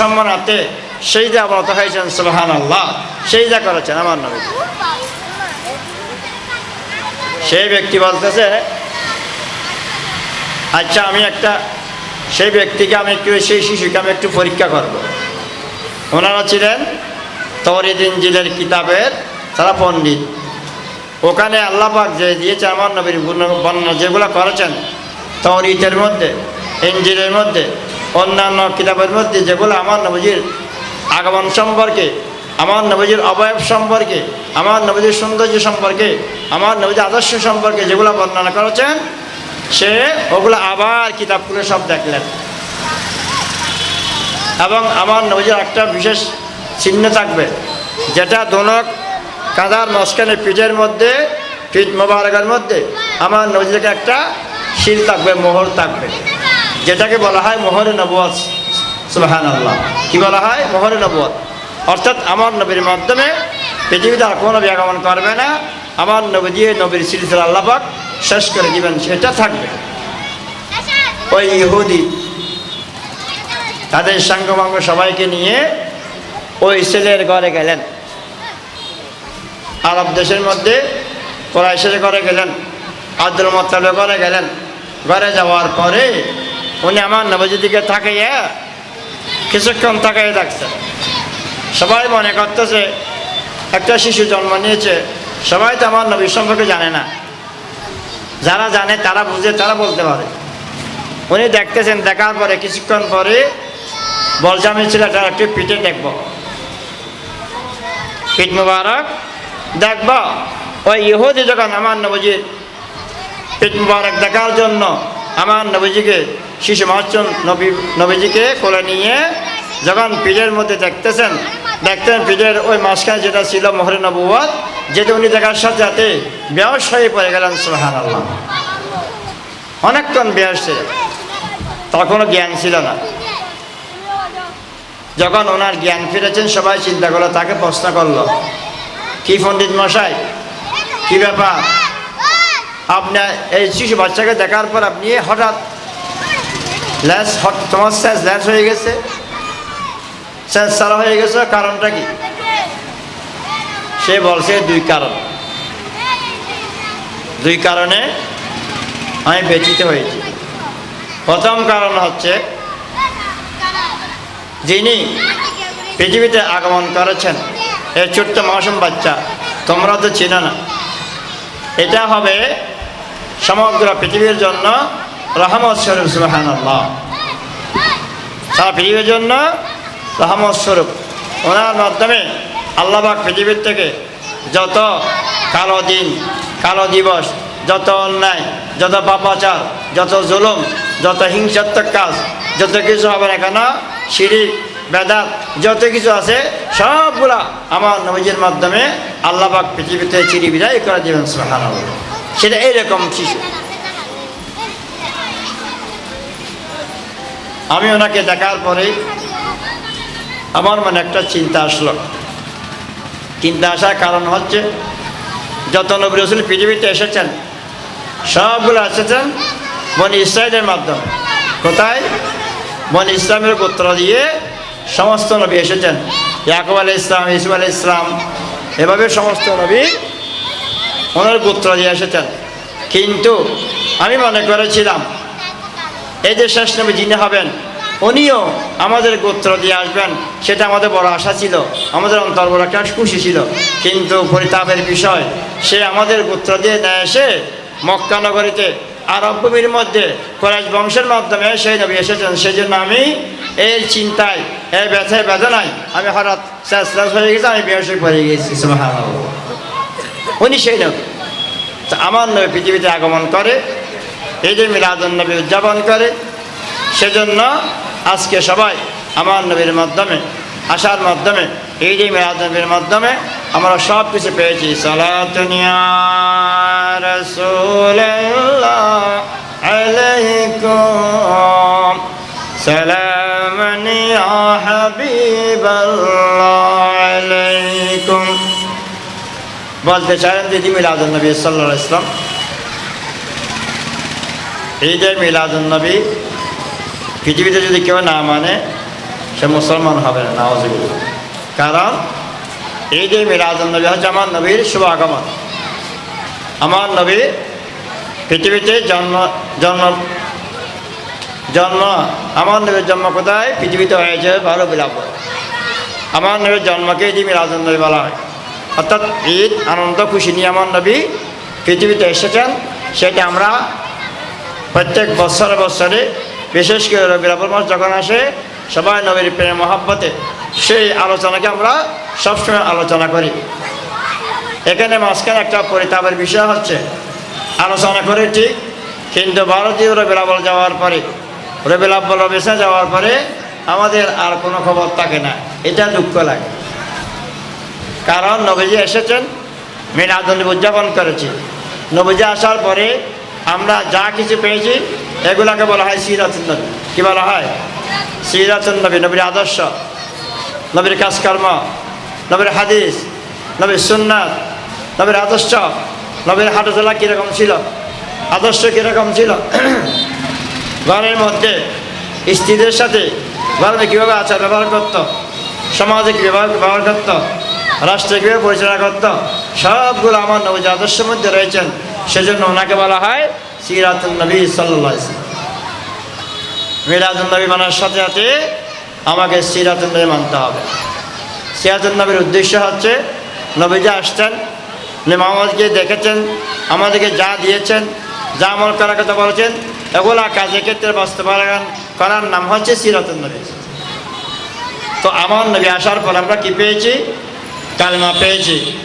সম্মানার্থে সেই যে অবনত হয়েছেন সুবাহান আল্লাহ সেই যা করেছেন আমার নবী। সেই ব্যক্তি বলতেছে আচ্ছা আমি একটা, সেই ব্যক্তিকে আমি একটু, সেই শিশুকে আমি একটু পরীক্ষা করব। ওনারা ছিলেন তরিদ ইঞ্জিলের কিতাবের, তারা পণ্ডিত। ওখানে আল্লাহ পাক যে দিয়েছে আমার নবীর বর্ণনা যেগুলো করেছেন তরিতের মধ্যে ইঞ্জিলের মধ্যে, অন্যান্য কিতাবের মধ্যে যেগুলো আমার নবজির আগমন সম্পর্কে, আমার নবীজির অবয়ব সম্পর্কে, আমার নবীজির সৌন্দর্য সম্পর্কে, আমার নবীজির আদর্শ সম্পর্কে যেগুলো বর্ণনা করেছেন, সে ওগুলো আবার কিতাবগুলো সব দেখলেন। এবং আমার নবীজির একটা বিশেষ চিহ্ন থাকবে, যেটা দোনক কাঁদার মাঝখানে পিঠের মধ্যে, পিঠ মোবারকের মধ্যে আমার নবীজিকে একটা শিল থাকবে, মোহর থাকবে। যেটাকে বলা হয় মোহরে নবুয়াত সুবাহান আল্লাহ কি বলা হয়? মোহরে নবুয়াত অর্থাৎ আমার নবীর মাধ্যমে পৃথিবীতে আর কোনো আগমন করবে না। আমার নবী দিয়ে নবীর সিলসিলা আল্লাপাক শেষ করে দিবেন, সেটা থাকবে। ওই ইহুদি, তাদের সাঙ্গমাঙ্গ সবাইকে নিয়ে ওই ছেলের ঘরে গেলেন। আরব দেশের মধ্যে কোরাইশের ঘরে গেলেন, আব্দুল মোত্তালের ঘরে গেলেন। ঘরে যাওয়ার পরে উনি আমার নবজিদিকে তাকাইয়া কিছুক্ষণ তাকাইয়ে ডাকছেন সবাই মনে করতেছে, একটা শিশু জন্ম নিয়েছে, সবাই তো আমার নবী সম্পর্কে জানে না। যারা জানে তারা বুঝে, তারা বলতে পারে। উনি দেখতেছেন, দেখার পরে কিছুক্ষণ পরে বলজামি ছেলেটার একটু পিঠে দেখব। পিঠ মুবারক দেখব। ওই ইহুদি যখন আমার নবজির পিঠ মুবারক দেখার জন্য আমার নবীজিকে, শিশু মহাজন নবী, নবীজিকে কোলে নিয়ে যখন পিঠের মধ্যে দেখতেছেন, দেখতেন পিঠের ওই মাঝখানে যেটা ছিল মোহরে নবুয়াত যেটা উনি দেখার সাথে সাথে ব্যবস হয়ে পড়ে গেলেন সোহান আল্লাহ অনেকক্ষণ ব্যবস ছিল তখনও জ্ঞান ছিল না। যখন ওনার জ্ঞান ফিরেছেন, সবাই চিন্তা করল, তাকে প্রশ্ন করল, কি পণ্ডিত মশাই, কি ব্যাপার? আপনার এই শিশু বাচ্চাকে দেখার পর আপনি হঠাৎ ল্যাস তোমার শেষ ল্যাস হয়ে গেছে। শেষ সারা হয়ে গেছে, কারণটা কি? সে বলছে দুই কারণ। দুই কারণে আমি বেঁচিতে হয়েছি। প্রথম কারণ হচ্ছে, যিনি পৃথিবীতে আগমন করেছেন, এই ছোট্ট মাসুম বাচ্চা, তোমরা তো চিনো না। এটা হবে সমগ্র পৃথিবীর জন্য রহমত স্বরূপ সুবাহান সারা পৃথিবীর জন্য রহমত স্বরূপ। ওনার মাধ্যমে আল্লাহবাক পৃথিবীর থেকে যত কালো দিন, কালো দিবস, যত অন্যায়, যত পাপাচার, যত জুলুম, যত হিংসাত্মক কাজ, যত কিছু হবে না কেন বেদাত, যত কিছু আছে, সবগুলা আমার নবীজির মাধ্যমে আল্লাহবাক পৃথিবীতে চিরি বিদায় করে দেবেন সুহান সেটা এইরকম শিশু। আমি ওনাকে দেখার পরে আমার মনে একটা চিন্তা আসলো। চিন্তা আসার কারণ হচ্ছে, যত নবী রসুল পৃথিবীতে এসেছেন, সবগুলো এসেছেন বনি ইসরায়েলের মাধ্যমে। কোথায়? বনি ইসলামের গোত্র দিয়ে সমস্ত নবী এসেছেন। ইয়াকুব আলাই ইসলাম আলাই ইসলাম এভাবে সমস্ত নবী ওনার গোত্র দিয়ে এসেছেন। কিন্তু আমি মনে করেছিলাম, এই যে শেষ নবী যিনি হবেন, উনিও আমাদের গোত্র দিয়ে আসবেন, সেটা আমাদের বড় আশা ছিল, আমাদের অন্তর বড় একটা খুশি ছিল। কিন্তু পরিতাপের বিষয়, সে আমাদের গোত্র দিয়ে না এসে মক্কানগরীতে আরব ভূমির মধ্যে কোরাইশ বংশের মাধ্যমে সেই নবী এসেছেন। সেই জন্য আমি এই চিন্তায়, এই ব্যথায়, বেদনায় আমি হঠাৎ শেষ হয়ে গেছে, আমি বেহসে পড়ে গেছি। উনি সেই নবী আমার নবী পৃথিবীতে আগমন করে এই যে মিলাদুন নবী উদযাপন করে। সেজন্য আজকে সবাই আমার নবীর মাধ্যমে আসার মাধ্যমে এই যে মিলাদ নবীর মাধ্যমে আমরা সব কিছু পেয়েছি। সালাতুনিয়া রাসূলুল্লাহ আলাইকুম। সালামান ইয়া হাবিবাল্লাহ বলতে চাইলেন দিদি মিলাদুল নবী সাল্লাহ ইসলাম ঈদে মিলাদুল নবী পৃথিবীতে যদি কেউ না মানে সে মুসলমান হবে না নওয়াজ কারণ এই যে মিলাদুল হচ্ছে আমার নবীর শুভ আগমন আমার নবী পৃথিবীতে জন্ম জন্ম জন্ম আমার নবীর জন্ম কোথায় পৃথিবীতে হয়েছে বারো বিলাপ আমার নবীর জন্মকে ঈদ মিলাদুল নবী বলা হয় অর্থাৎ ঈদ, আনন্দ, খুশি নিয়ে আমার নবী পৃথিবীতে এসেছেন। সেটা আমরা প্রত্যেক বছরে বছরে, বিশেষ করে রবির মাস যখন আসে, সবাই নবীর প্রেম, মহাব্বতে সেই আলোচনাকে আমরা সবসময় আলোচনা করি। এখানে মাঝখানে একটা পরিতাপের বিষয় হচ্ছে, আলোচনা করে ঠিক, কিন্তু ভারতীয় রবিল আবল যাওয়ার পরে রবিল আব্বল রবিসা যাওয়ার পরে আমাদের আর কোনো খবর থাকে না। এটা দুঃখ লাগে। কারণ নবীজি এসেছেন মিলাদুল উদযাপন করেছি। নবীজি আসার পরে আমরা যা কিছু পেয়েছি, এগুলাকে বলা হয় সিরাতুল নবী। কী বলা হয়? সিরাতুল নবী, নবীর আদর্শ, নবীর কাজকর্ম, নবীর হাদিস, নবীর সুন্নাত, নবীর আদর্শ, নবীর হাঁটাচলা কীরকম ছিল, আদর্শ কীরকম ছিল। ঘরের মধ্যে স্ত্রীদের সাথে ঘরে কীভাবে আচার ব্যবহার করত, সমাজে কীভাবে ব্যবহার করত রাষ্ট্রে কীভাবে পরিচালনা করত। সবগুলো আমার নবী আদর্শের মধ্যে রয়েছেন। সেজন্য ওনাকে বলা হয় সিরাতুল নবী সাল্লাহ মিরাজুল নবী মানার সাথে সাথে আমাকে সিরাতুল নবী মানতে হবে। সিরাতুল নবীর উদ্দেশ্য হচ্ছে, নবীজি আসছেন মোহাম্মদকে দেখেছেন, আমাদেরকে যা দিয়েছেন, যা আমল করার কথা বলেছেন, এগুলা কাজের ক্ষেত্রে বাস্তবায়ন করার নাম হচ্ছে সিরাতুল নবী। তো আমার নবী আসার পর আমরা কী পেয়েছি? কালমা পেয়েছি।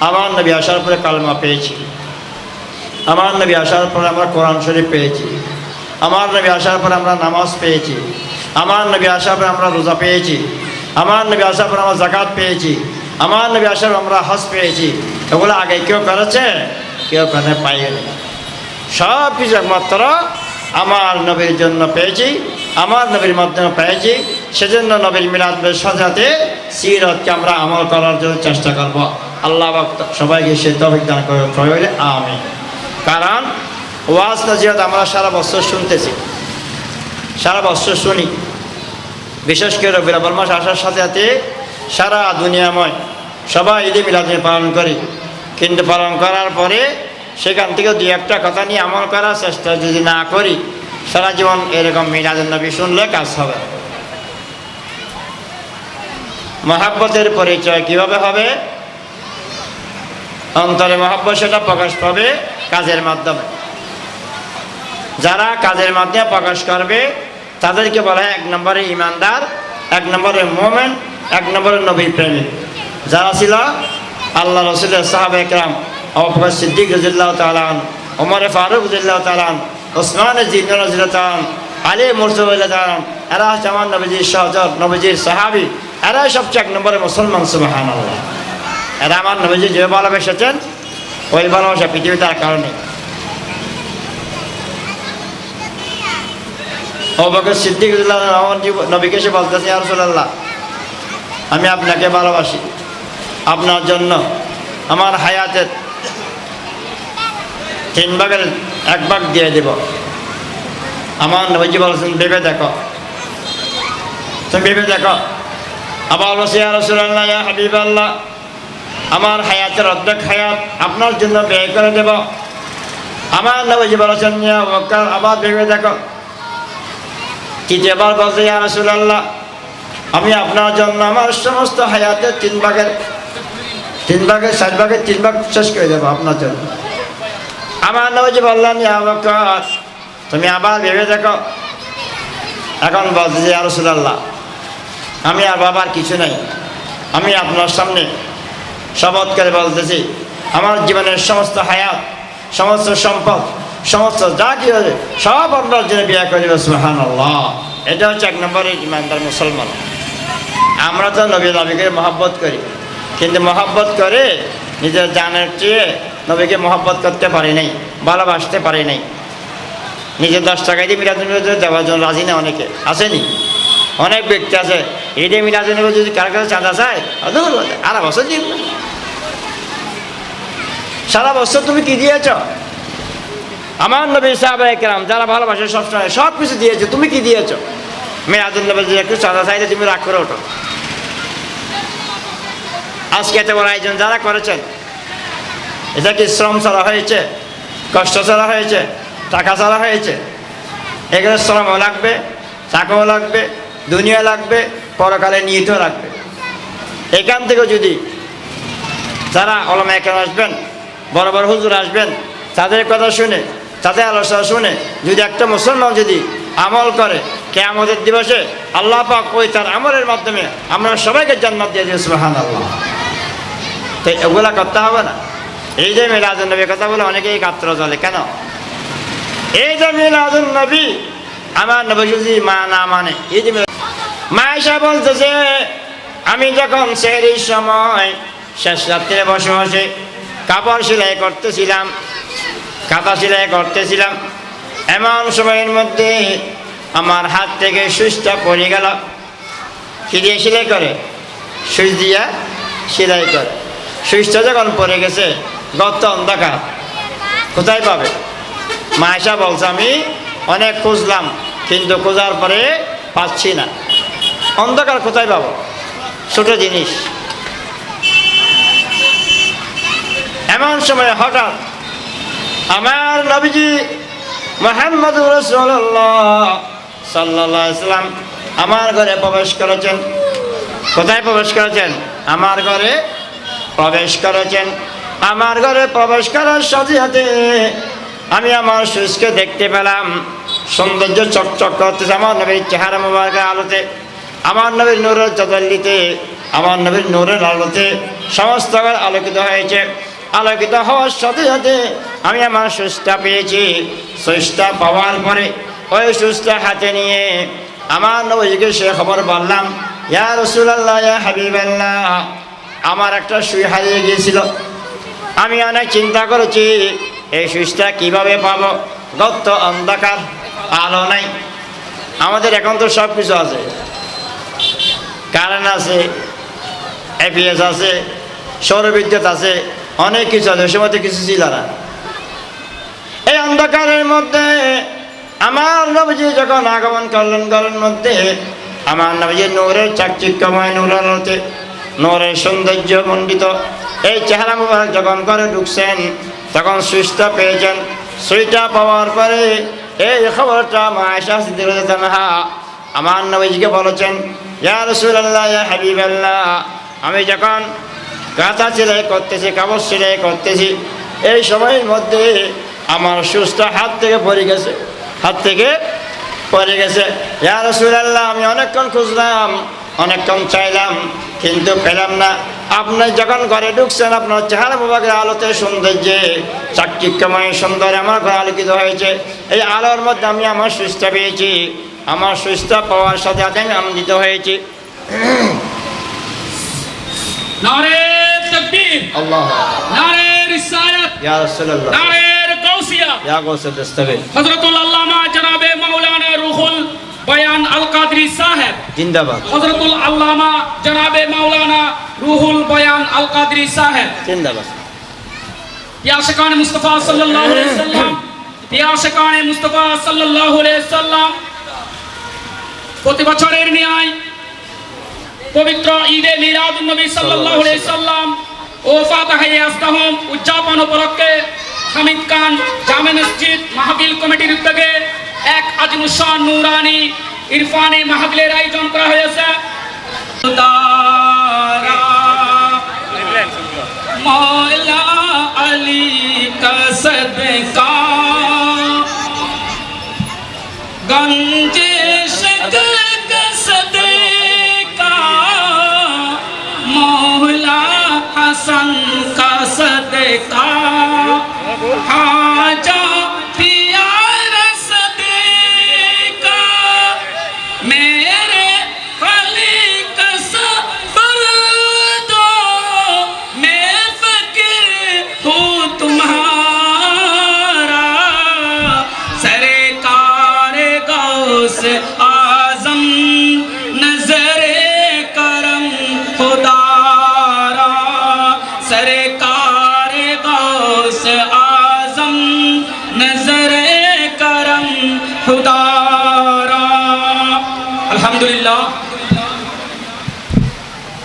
আমার নবী আসার পরে কালমা পেয়েছি। আমার নবী আসার পরে আমরা কোরআন শরীফ পেয়েছি। আমার নবী আসার পরে আমরা নামাজ পেয়েছি। আমার নবী আসার পরে আমরা রোজা পেয়েছি। আমার নবী আসার পর আমরা জাকাত পেয়েছি। আমার নবী আসার আমরা হজ পেয়েছি। এগুলো আগে কেউ করেছে, কেউ করে পাইনি। সব কিছু একমাত্র আমার নবীর জন্য পেয়েছি, আমার নবীর মাধ্যমে পেয়েছি। সেজন্য নবীর মিলাদ সাজাতে সিরতকে আমরা আমল করার জন্য চেষ্টা করব। আল্লাহ সবাইকে সে তফিক দান করে আমি কারণ ওয়াজ নজিরত আমরা সারা বছর শুনতেছি। সারা বছর শুনি। বিশেষ করে রবির আবল মাস আসার সাথে সাথে সারা দুনিয়াময় সবাই ঈদে মিলাদ পালন করে। কিন্তু পালন করার পরে সেখান থেকে দুই একটা কথা নিয়ে আমল করার চেষ্টা যদি না করি, সারা জীবন এরকম মিলাদুল নবী শুনলে কাজ হবে। মহাব্বতের পরিচয় কীভাবে হবে? অন্তরে মহাব্বত সেটা প্রকাশ পাবে কাজের মাধ্যমে। যারা কাজের মাধ্যমে প্রকাশ করবে, তাদেরকে বলা হয় এক নম্বরে ইমানদার, এক নম্বরে মোমেন এক নম্বরে নবী প্রেমিক যারা ছিল আল্লাহ রসুলের সাহাব একরাম অবকার সিদ্দিক রজিল্লাহ তালান ওমর ফারুক রজিল্লাহ তালান ওসমান জিন রজিল্লাহ তালান আলী মুরসুল্লাহ তালান এরা হচ্ছে আমার নবীজির সহচর নবীজির সাহাবি, এরাই সবচেয়ে এক নম্বরে মুসলমান সুবাহান আল্লাহ এরা আমার নবীজি যে ভালোবেসেছেন, ওই ভালোবাসা পৃথিবীতে আর কারণে অবকর সিদ্দিক নবীকে সে বলতেছে আর রসুল্লাহ আমি আপনাকে ভালোবাসি। আপনার জন্য আমার হায়াতের তিন ভাগের এক ভাগ দিয়ে দেব। আমার নবীজি বলছেন, ভেবে দেখো। তুমি ভেবে দেখো। আবার আর রসুল্লাহ হাবিব আল্লাহ আমার হায়াতের অর্ধেক হায়াত আপনার জন্য ব্যয় করে দেব। আমার নবীজি বলেছেন আবার ভেবে দেখো। তৃতীয়বার বলছে, ইয়া রসুল্লাহ আমি আপনার জন্য আমার সমস্ত হায়াতে তিন ভাগের তিন ভাগের ষাট ভাগে তিন ভাগ শেষ করে দেবো আপনার জন্য। আমার নবজি বললেন তুমি আবার ভেবে দেখো। এখন বলছে যে, ইয়া রসুল্লাহ আমি আর বাবার কিছু নাই। আমি আপনার সামনে শপথ করে বলতেছি, আমার জীবনের সমস্ত হায়াত, সমস্ত সম্পদ, সমস্ত যা কি সব আপনার জন্য বিয়ে করে সুহান এটা হচ্ছে এক নম্বরের ইমানদার মুসলমান। আমরা তো নবী নবীকে মহাব্বত করি। কিন্তু মহাব্বত করে নিজের জানের চেয়ে নবীকে মহাব্বত করতে পারি নাই, ভালোবাসতে পারি নাই। নিজের দশ টাকা দিয়ে বিরাট দেওয়ার জন্য রাজি না অনেকে, আসেনি? অনেক ব্যক্তি আছে, ঈদে নবী যদি কার কাছে চাঁদা চায় আর বছর দিব। সারা বছর তুমি কি দিয়েছ? আমার নবী সাহাবা একরাম যারা ভালোবাসে সবসময় সব কিছু দিয়েছে, তুমি কি দিয়েছ? মেয়াদুল নবী একটু চাঁদা চাইলে তুমি রাগ করে ওঠো। আজকে এত বড় আয়োজন যারা করেছেন এটা কি শ্রম ছাড়া হয়েছে, কষ্ট ছাড়া হয়েছে, টাকা ছাড়া হয়েছে। এগুলো শ্রমও লাগবে টাকাও লাগবে, দুনিয়া লাগবে, পরকালে নিহিতও লাগবে। এখান থেকে যদি যারা অলমা এখানে আসবেন, বড় বড় হুজুর আসবেন, তাদের কথা শুনে, তাদের আলোচনা শুনে, যদি একটা মুসলমান যদি আমল করে কে আমাদের দিবসে, আল্লাহ পাক ওই তার আমলের মাধ্যমে আমরা সবাইকে জান্নাত দিয়ে দিয়েছি সুবহান আল্লাহ তো এগুলো করতে হবে না। এই যে মিলাদুল নবী, কথা বলে অনেকেই কাত্র চলে কেন? এই যে মিলাদুল নবী, আমার নবী মা না মানে। এই যে মিলাদ- মা এসে বলতেছে, আমি যখন সেহরির সময় শেষ রাত্রে বসে বসে কাপড় সেলাই করতেছিলাম কাঁথা সেলাই করতেছিলাম, এমন সময়ের মধ্যে আমার হাত থেকে সুইচটা পড়ে গেল। কি দিয়ে সেলাই করে? সুইচ দিয়া সেলাই করে। সুইচটা যখন পড়ে গেছে গত অন্ধকার। কোথায় পাবে? মায়েশা বলছে, আমি অনেক খুঁজলাম, কিন্তু খোঁজার পরে পাচ্ছি না। অন্ধকার কোথায় পাবো? ছোট জিনিস। এমন সময় হঠাৎ আমার নবীজি মোহাম্মদ রসল্লাহ সাল্লাহ ইসলাম আমার ঘরে প্রবেশ করেছেন। কোথায় প্রবেশ করেছেন? আমার ঘরে প্রবেশ করেছেন। আমার ঘরে প্রবেশ করার সাথে সাথে আমি আমার সুইচকে দেখতে পেলাম। সৌন্দর্য চকচক করতেছে। আমার নবীর চেহারা মোবারকের আলোতে, আমার নবীর নূরের চদল্লিতে আমার নবীর নূরের আলোতে সমস্ত আলোকিত হয়েছে। আলোকিত হওয়ার সাথে সাথে আমি আমার সুইচটা পেয়েছি। সুইচটা পাওয়ার পরে ওই সুইচটা হাতে নিয়ে আমার নবীকে সে খবর বললাম, ইয়া রসুলাল্লাহ, ইয়া হাবিবাল্লাহ আমার একটা সুই হারিয়ে গিয়েছিল। আমি অনেক চিন্তা করেছি, এই সুইচটা কীভাবে পাবো? গত অন্ধকার, আলো নাই। আমাদের এখন তো সব কিছু আছে কারেন্ট আছে এপিএস আছে, সৌরবিদ্যুৎ আছে, অনেক কিছু আছে ওই সময় কিছু ছিল না। এই অন্ধকারের মধ্যে আমার নবজি যখন আগমন করলেন, ঘরের মধ্যে, আমার নবজি নূরের চাকচিক্যময় নূরের মধ্যে নূরের সৌন্দর্য মণ্ডিত। এই চেহারা মুবারক যখন ঘরে ঢুকছেন, তখন সুইচটা পেয়েছেন সুইচটা পাওয়ার পরে এই খবরটা মা আয়সা সিদ্দিকা আমার নবীজিকে বলেছেন, ইয়া রসুল্লাহ ইয়া আমি যখন কাঁথা সেলাই করতেছি, কাপড় সেলাই করতেছি, এই সময়ের মধ্যে আমার সুস্থ হাত থেকে পড়ে গেছে, হাত থেকে পড়ে গেছে। ইয়া রসুল্লাহ আমি অনেকক্ষণ খুঁজলাম অনেকক্ষণ চাইলাম কিন্তু পেলাম না। আপনি যখন ঘরে ঢুকছেন আপনার চেহারা বিভাগের আলোতে সৌন্দর্যে চাকচিক্যময় সুন্দর আমার ঘরে আলোকিত হয়েছে। এই আলোর মধ্যে আমি আমার সুস্থ পেয়েছি। আমার সুস্থ পাওয়ার সাথে সাথে আমি আনন্দিত হয়েছি। নারে তকবীর। আল্লাহ। নারে রিসালাত। ইয়া রাসূলুল্লাহ। নারে গাউসিয়া ইয়া গোসল দস্তবে হযরতুল আল্লামা জনাবে মাওলানা রুহুল বয়ান আল কাদরি সাহেব। জিন্দাবাদ। হযরতুল আল্লামা জনাবে মাওলানা রুহুল বয়ান আল কাদরি সাহেব। জিন্দাবাদ। ইয়াশকান মুস্তাফা সাল্লাল্লাহু আলাইহি সাল্লাম ইয়াশকান মুস্তাফা সাল্লাল্লাহু আলাইহি সাল্লাম প্রতি বছরের ন্যায় পবিত্র ঈদে মিলাদুন নবী সাল্লাল্লাহু আলাইহি সাল্লাম ও ফাতাহে আসতাহম উদযাপন উপলক্ষে হামিদ খান জামে মসজিদ মাহফিল কমিটির উদ্যোগে এক আজিমুসান নুরানি ইরফানে মাহবিলের আয়োজন করা হয়েছে। মৌলা আলী কসদ গঞ্জে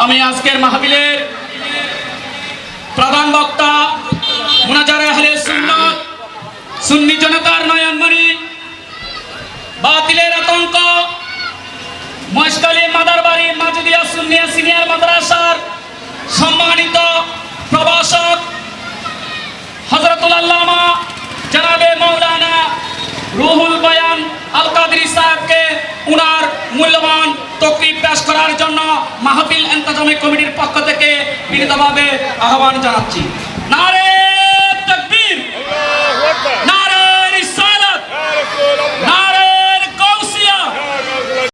আমি আজকের মাহফিলের প্রধান বক্তা সুন্নি জনতার নয়নমণি, বাতিলের আতঙ্ক মহেশকালী মাদার বাড়ির মাজুদিয়া সুন্নিয়া সিনিয়র মাদ্রাসার সম্মানিত প্রভাষক হজরতুল আল্লামা জনাবে মৌলানা রুহুল বয়ান আল কাদরি সাহেবকে উনার মূল্যবান তকরিব পেশ করার জন্য মাহফিল এন্তজামি কমিটির পক্ষ থেকে বিনীতভাবে আহ্বান জানাচ্ছি। নারে